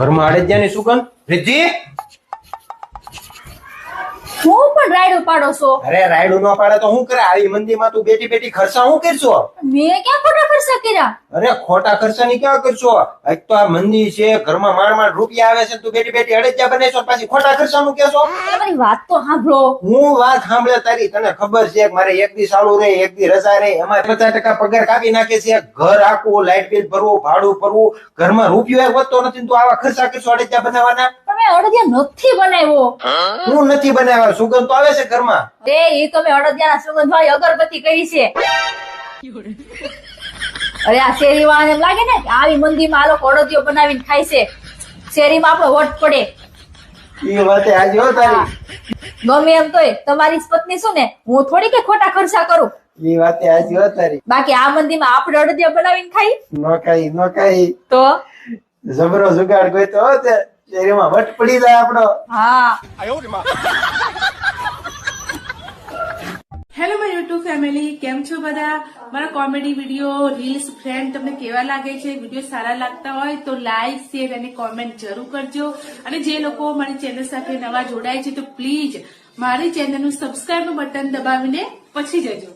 ઘરમાં અડદિયાની સુગંધ? રિદ્ધિ પણ રાયડો પાડો છો? અરે રાયડું ન પાડે તો શું કરે? આવી મંદીમાં તું બેટી બેટી ખર્ચા શું કરશો? મેં ક્યાં ખોટા ખર્ચા કર્યા? અરે ખોટા ખર્ચાની ક્યાં કરશો? એક તો આ મંદી છે ઘરમાં માંડ માંડ રૂપિયા આવે છે તું બેટી બેટી અડજ્યા બને છો પાછી ખોટા ખર્ચાનું કેશો તમારી વાત તો સાંભળો. હું વાત સાંભળે તારી તને ખબર છે મારે એક દી સારું રે એક દી રજા રે એમાં પચાસ ટકા પગાર કાપી નાખે છે ઘર આખું લાઇટ બિલ ભરવું ભાડું ભરવું ઘરમાં રૂપિયો વધતો નથી તું આવા ખર્ચા કરશો અડદિયા બનાવવાના? અડદિયા નથી બનાવ્યો. હું? નથી બનાવ્યો સુગંધ તો આવે છે ઘરમાં. તે એ તો મેં અડદિયાના સુગંધ વાળી અગરબત્તી કરી છે. અરે આ શેરી વાળાને એમ લાગે ને કે આવી મંદીમાં આ લોકો અડદિયો બનાવીને ખાય છે. શેરીમાં આપણો વટ પડે. એ વાતે આજે હો તારી. ગમે એમ તોય તમારી પત્ની શું ને હું થોડી કે ખોટા ખર્ચા કરું. એ વાતે આજી હો તારી. બાકી આ મંદીમાં આપણે અડદિયા બનાવીને ખાઈ? નો કાઈ નો કાઈ તો? જબરો જુગાડ કોઈ તો. શેરીમાં વટ પડી જાય આપણો. હા. હેલો માય યુટ્યુબ ફેમિલી કેમ છો બધા? મારા કોમેડી વીડિયો રીલ્સ ફ્રેન્ડ તમને કેવા લાગે છે? વીડિયો સારા લાગતા હોય તો લાઈક શેર અને કોમેન્ટ જરૂર કરજો. અને જે લોકો મારી ચેનલ સાથે નવા જોડાય છે તો પ્લીઝ મારી ચેનલનું સબસ્ક્રાઈબનું બટન દબાવીને પછી જજો.